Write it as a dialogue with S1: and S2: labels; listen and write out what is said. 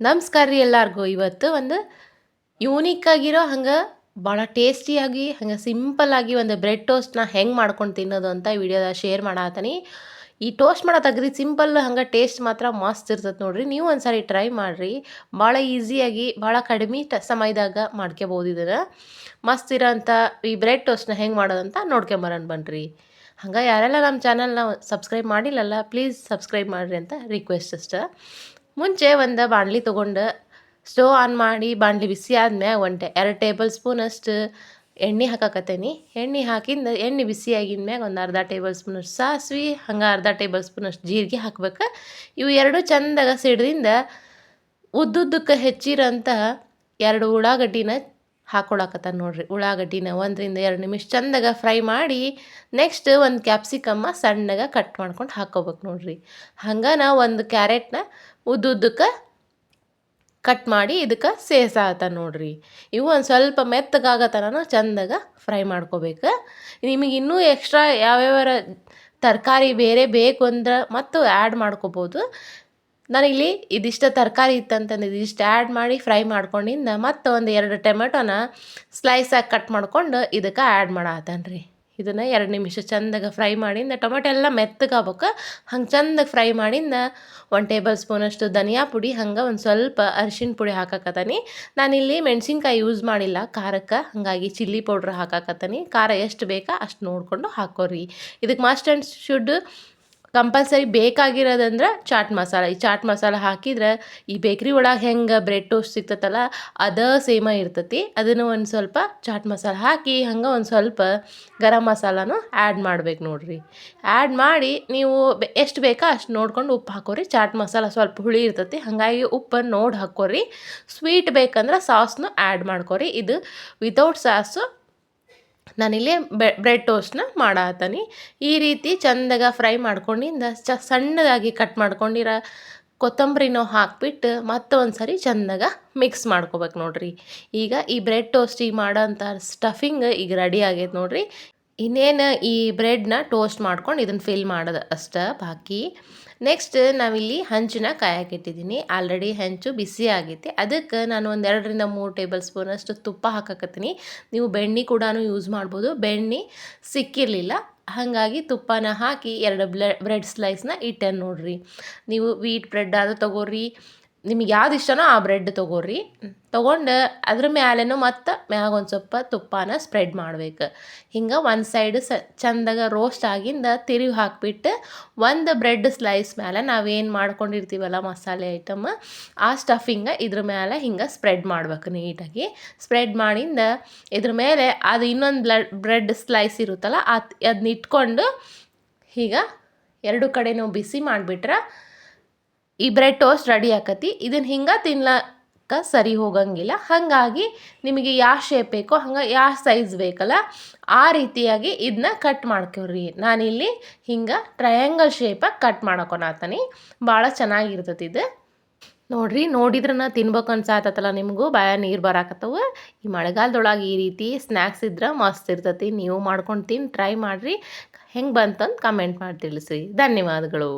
S1: ನಮಸ್ಕಾರ ರೀ ಎಲ್ಲರಿಗೂ. ಇವತ್ತು ಒಂದು ಯೂನಿಕ್ ಆಗಿರೋ, ಹಂಗೆ ಭಾಳ ಟೇಸ್ಟಿಯಾಗಿ ಹಂಗೆ ಸಿಂಪಲ್ಲಾಗಿ ಒಂದು ಬ್ರೆಡ್ ಟೋಸ್ಟ್ನ ಹೆಂಗೆ ಮಾಡ್ಕೊಂಡು ತಿನ್ನೋದು ಅಂತ ವಿಡಿಯೋದ ಶೇರ್ ಮಾಡತ್ತೀನಿ ಈ ಟೋಸ್ಟ್ ಮಾಡೋ ತೆಗ್ರಿ ಸಿಂಪಲ್ ಹಂಗೆ ಟೇಸ್ಟ್ ಮಾತ್ರ ಮಸ್ತ್ ಇರ್ತದೆ ನೋಡಿರಿ. ನೀವು ಒಂದ್ಸರಿ ಟ್ರೈ ಮಾಡಿರಿ. ಭಾಳ ಈಸಿಯಾಗಿ ಭಾಳ ಕಡಿಮೆ ಟ ಸಮಯದಾಗ ಮಾಡ್ಕೋಬೋದು ಇದನ್ನು. ಮಸ್ತ್ ಇರೋಂಥ ಈ ಬ್ರೆಡ್ ಟೋಸ್ಟ್ನ ಹೆಂಗೆ ಮಾಡೋದಂತ ನೋಡ್ಕೊಂಬರೋಣ ಬನ್ನಿರಿ ಹಂಗೆ ಯಾರೆಲ್ಲ ನಮ್ಮ ಚಾನಲ್ನ ಸಬ್ಸ್ಕ್ರೈಬ್ ಮಾಡಿಲ್ಲಲ್ಲ ಪ್ಲೀಸ್ ಸಬ್ಸ್ಕ್ರೈಬ್ ಮಾಡಿರಿ ಅಂತ ರಿಕ್ವೆಸ್ಟ್ ಅಷ್ಟೆ. ಮುಂಚೆ ಒಂದು ಬಾಣಲಿ ತೊಗೊಂಡು ಸ್ಟವ್ ಆನ್ ಮಾಡಿ ಬಾಣಲಿ ಬಿಸಿ ಆದ್ಮ್ಯಾಗ ಒಂದು ಎರಡು ಟೇಬಲ್ ಸ್ಪೂನಷ್ಟು ಎಣ್ಣೆ ಹಾಕಾಕತ್ತೇನಿ. ಎಣ್ಣೆ ಹಾಕಿಂದ ಎಣ್ಣೆ ಬಿಸಿ ಆಗಿದ ಮ್ಯಾಗ ಒಂದು ಅರ್ಧ ಟೇಬಲ್ ಸ್ಪೂನಷ್ಟು ಸಾಸ್ವಿ ಸಾಸಿವೆ ಹಂಗೆ ಅರ್ಧ ಟೇಬಲ್ ಸ್ಪೂನಷ್ಟು ಜೀರಿಗೆ ಹಾಕ್ಬೇಕು. ಇವು ಎರಡು ಚಂದಾಗ ಸಿಡ್ದಿಂದ ಉದ್ದುದ್ದಕ್ಕೆ ಹೆಚ್ಚಿರೋಂಥ ಎರಡು ಉಳ್ಳಾಗಡ್ಡಿನ ಹಾಕೊಳಕತ್ತ ನೋಡ್ರಿ. ಉಳ್ಳಾಗಡ್ಡಿನ ಒಂದರಿಂದ ಎರಡು ನಿಮಿಷ ಚಂದಾಗ ಫ್ರೈ ಮಾಡಿ ನೆಕ್ಸ್ಟ್ ಒಂದು ಕ್ಯಾಪ್ಸಿಕಮ್ಮ ಸಣ್ಣಗ ಕಟ್ ಮಾಡ್ಕೊಂಡು ಹಾಕೋಬೇಕು ನೋಡ್ರಿ. ಹಂಗೆ ನಾವು ಒಂದು ಕ್ಯಾರೆಟ್ನ ಉದ್ದುದ್ದಕ್ಕೆ ಕಟ್ ಮಾಡಿ ಇದಕ್ಕೆ ಸೇಸಾತ ನೋಡ್ರಿ. ಇವು ಒಂದು ಸ್ವಲ್ಪ ಮೆತ್ತಗಾಗತನ ಚಂದಾಗ ಫ್ರೈ ಮಾಡ್ಕೋಬೇಕು. ನಿಮಗೆ ಇನ್ನೂ ಎಕ್ಸ್ಟ್ರಾ ಯಾವ್ಯಾವ ತರಕಾರಿ ಬೇರೆ ಬೇಕು ಅಂದ್ರೆ ಮತ್ತು ಆ್ಯಡ್ ಮಾಡ್ಕೋಬೋದು. ನಾನಿಲ್ಲಿ ಇದಿಷ್ಟು ತರಕಾರಿ ಇತ್ತಂತಂದು ಇದಿಷ್ಟು ಆ್ಯಡ್ ಮಾಡಿ ಫ್ರೈ ಮಾಡ್ಕೊಂಡಿಂದ ಮತ್ತು ಒಂದು ಎರಡು ಟೊಮೆಟೊನ ಸ್ಲೈಸಾಗಿ ಕಟ್ ಮಾಡ್ಕೊಂಡು ಇದಕ್ಕೆ ಆ್ಯಡ್ ಮಾಡತ್ತನ್ರಿ ರೀ ಇದನ್ನು ಎರಡು ನಿಮಿಷ ಚಂದಾಗ ಫ್ರೈ ಮಾಡಿಂದ ಟೊಮೆಟೊ ಎಲ್ಲ ಮೆತ್ತಗಾಗ್ಬೇಕು. ಹಂಗೆ ಚಂದಾಗ ಫ್ರೈ ಮಾಡಿಂದ ಒಂದು ಟೇಬಲ್ ಸ್ಪೂನಷ್ಟು ಧನಿಯಾ ಪುಡಿ, ಹಂಗೆ ಒಂದು ಸ್ವಲ್ಪ ಅರಿಶಿನ ಪುಡಿ ಹಾಕಾಕತ್ತೀನಿ. ನಾನಿಲ್ಲಿ ಮೆಣಸಿನ್ಕಾಯಿ ಯೂಸ್ ಮಾಡಿಲ್ಲ, ಖಾರಕ್ಕೆ, ಹಾಗಾಗಿ ಚಿಲ್ಲಿ ಪೌಡ್ರ್ ಹಾಕಾಕತ್ತೀನಿ. ಖಾರ ಎಷ್ಟು ಬೇಕಾ ಅಷ್ಟು ನೋಡಿಕೊಂಡು ಹಾಕೋರಿ. ಇದಕ್ಕೆ ಮಸ್ಟ್ ಆ್ಯಂಡ್ ಶುಡ್ ಕಂಪಲ್ಸರಿ ಬೇಕಾಗಿರೋದಂದ್ರೆ ಚಾಟ್ ಮಸಾಲ. ಈ ಚಾಟ್ ಮಸಾಲ ಹಾಕಿದ್ರೆ ಈ ಬೇಕ್ರಿ ಒಳಗೆ ಹೆಂಗೆ ಬ್ರೆಡ್ ಟೋಸ್ಟ್ ಸಿಗ್ತತಲ್ಲ ಅದ ಸೇಮ ಇರ್ತತಿ. ಅದನ್ನು ಒಂದು ಸ್ವಲ್ಪ ಚಾಟ್ ಮಸಾಲ ಹಾಕಿ ಹಂಗೆ ಒಂದು ಸ್ವಲ್ಪ ಗರಂ ಮಸಾಲನೂ ಆ್ಯಡ್ ಮಾಡ್ಬೇಕು ನೋಡ್ರಿ. ಆ್ಯಡ್ ಮಾಡಿ ನೀವು ಎಷ್ಟು ಬೇಕಾ ಅಷ್ಟು ನೋಡ್ಕೊಂಡು ಉಪ್ಪು ಹಾಕೋರಿ. ಚಾಟ್ ಮಸಾಲ ಸ್ವಲ್ಪ ಹುಳಿ ಇರ್ತತಿ, ಹಾಗಾಗಿ ಉಪ್ಪನ್ನು ನೋಡಿ ಹಾಕೋರಿ ಸ್ವೀಟ್ ಬೇಕಂದ್ರೆ ಸಾಸ್ನು ಆ್ಯಡ್ ಮಾಡ್ಕೊರಿ. ಇದು ವಿತೌಟ್ ಸಾಸು ನಾನಿಲ್ಲಿ ಬ್ರೆಡ್ ಟೋಸ್ಟ್ನ ಮಾಡತ್ತೀನಿ ಈ ರೀತಿ ಚಂದಾಗ ಫ್ರೈ ಮಾಡ್ಕೊಂಡಿಂದ ಚ, ಸಣ್ಣದಾಗಿ ಕಟ್ ಮಾಡ್ಕೊಂಡಿರೋ ಕೊತ್ತಂಬರಿನೂ ಹಾಕ್ಬಿಟ್ಟು ಮತ್ತೆ ಒಂದು ಸರಿ ಚಂದಾಗ ಮಿಕ್ಸ್ ಮಾಡ್ಕೋಬೇಕು ನೋಡ್ರಿ. ಈಗ ಈ ಬ್ರೆಡ್ ಟೋಸ್ಟಿಗೆ ಮಾಡೋಂಥ ಸ್ಟಫಿಂಗ್ ಈಗ ರೆಡಿ ಆಗೈತೆ ನೋಡ್ರಿ. ಇನ್ನೇನು ಈ ಬ್ರೆಡ್ನ ಟೋಸ್ಟ್ ಮಾಡ್ಕೊಂಡು ಇದನ್ನು ಫಿಲ್ ಮಾಡೋದು ಅಷ್ಟೇ ಬಾಕಿ. ನೆಕ್ಸ್ಟ್ ನಾವಿಲ್ಲಿ ಹಂಚನ್ನ ಕಾಯಕ್ಕಿಟ್ಟಿದ್ದೀನಿ ಆಲ್ರೆಡಿ ಹೆಂಚು ಬಿಸಿ ಆಗೈತಿ. ಅದಕ್ಕೆ ನಾನು ಒಂದು ಎರಡರಿಂದ ಮೂರು ಟೇಬಲ್ ಸ್ಪೂನಷ್ಟು ತುಪ್ಪ ಹಾಕಕತ್ತೀನಿ. ನೀವು ಬೆಣ್ಣೆ ಕೂಡ ಯೂಸ್ ಮಾಡ್ಬೋದು. ಬೆಣ್ಣೆ ಸಿಕ್ಕಿರಲಿಲ್ಲ. ಹಾಗಾಗಿ ತುಪ್ಪನ ಹಾಕಿ ಎರಡು ಬ್ರೆಡ್ ಸ್ಲೈಸ್ನ ಇಟ್ಟೆ ನೋಡ್ರಿ. ನೀವು ವೀಟ್ ಬ್ರೆಡ್ ಆದರೂ ತೊಗೋರಿ. ನಿಮಗೆ ಯಾವ್ದು ಇಷ್ಟನೋ ಆ ಬ್ರೆಡ್ ತೊಗೋರಿ. ತೊಗೊಂಡು ಅದ್ರ ಮ್ಯಾಲೇನು ಮತ್ತು ಮ್ಯಾಗ ಒಂದು ಸ್ವಲ್ಪ ತುಪ್ಪನ ಸ್ಪ್ರೆಡ್ ಮಾಡ್ಬೇಕು. ಹಿಂಗೆ ಒಂದು ಸೈಡ್ ಸ ಚಂದಾಗ ರೋಸ್ಟ್ ಆಗಿಂದ ತಿರುವಿ ಹಾಕಿಬಿಟ್ಟು ಒಂದು ಬ್ರೆಡ್ ಸ್ಲೈಸ್ ಮೇಲೆ ನಾವೇನು ಮಾಡ್ಕೊಂಡಿರ್ತೀವಲ್ಲ ಮಸಾಲೆ ಐಟಮ್ ಆ ಸ್ಟಫಿಂಗ ಇದ್ರ ಮೇಲೆ ಹಿಂಗೆ ಸ್ಪ್ರೆಡ್ ಮಾಡ್ಬೇಕು ನೀಟಾಗಿ. ಸ್ಪ್ರೆಡ್ ಮಾಡಿಂದ ಇದ್ರ ಮೇಲೆ ಅದು ಇನ್ನೊಂದು ಬ್ಲಡ್ ಬ್ರೆಡ್ ಸ್ಲೈಸ್ ಇರುತ್ತಲ್ಲ ಅದು ಅದನ್ನ ಇಟ್ಕೊಂಡು ಈಗ ಎರಡು ಕಡೆನೂ ಬಿಸಿ ಮಾಡಿಬಿಟ್ರೆ ಈ ಬ್ರೆಡ್ ಟೋಸ್ಟ್ ರೆಡಿ ಆಕತಿ. ಇದನ್ನು ಹಿಂಗೆ ತಿನ್ಲಕ್ಕ ಸರಿ ಹೋಗಂಗಿಲ್ಲ. ಹಾಗಾಗಿ ನಿಮಗೆ ಯಾವ ಶೇಪ್ ಬೇಕೋ ಹಂಗೆ ಯಾವ ಸೈಜ್ ಬೇಕಲ್ಲ, ಆ ರೀತಿಯಾಗಿ ಇದನ್ನ ಕಟ್ ಮಾಡ್ಕೊರಿ. ನಾನಿಲ್ಲಿ ಹಿಂಗೆ ಟ್ರಯಾಂಗಲ್ ಶೇಪಾಗಿ ಕಟ್ ಮಾಡ್ಕೊಳತೀನಿ ಭಾಳ ಚೆನ್ನಾಗಿರ್ತೈತಿ ಇದು. ನೋಡ್ರಿ ನೋಡಿದ್ರನ್ನ ತಿನ್ಬೇಕು ಅನ್ಸಾತಲ್ಲ ನಿಮಗೂ, ಬಾಯ ನೀರು ಬರಾಕತ್ತವು. ಈ ಮಳೆಗಾಲದೊಳಗೆ ಈ ರೀತಿ ಸ್ನ್ಯಾಕ್ಸ್ ಇದ್ರೆ ಮಸ್ತ್ ಇರ್ತತಿ. ನೀವು ಮಾಡ್ಕೊಂಡು ತಿನ್ ಟ್ರೈ ಮಾಡಿರಿ. ಹೆಂಗೆ ಬಂತಂದು ಕಮೆಂಟ್ ಮಾಡಿ ತಿಳಿಸಿ ಧನ್ಯವಾದಗಳು.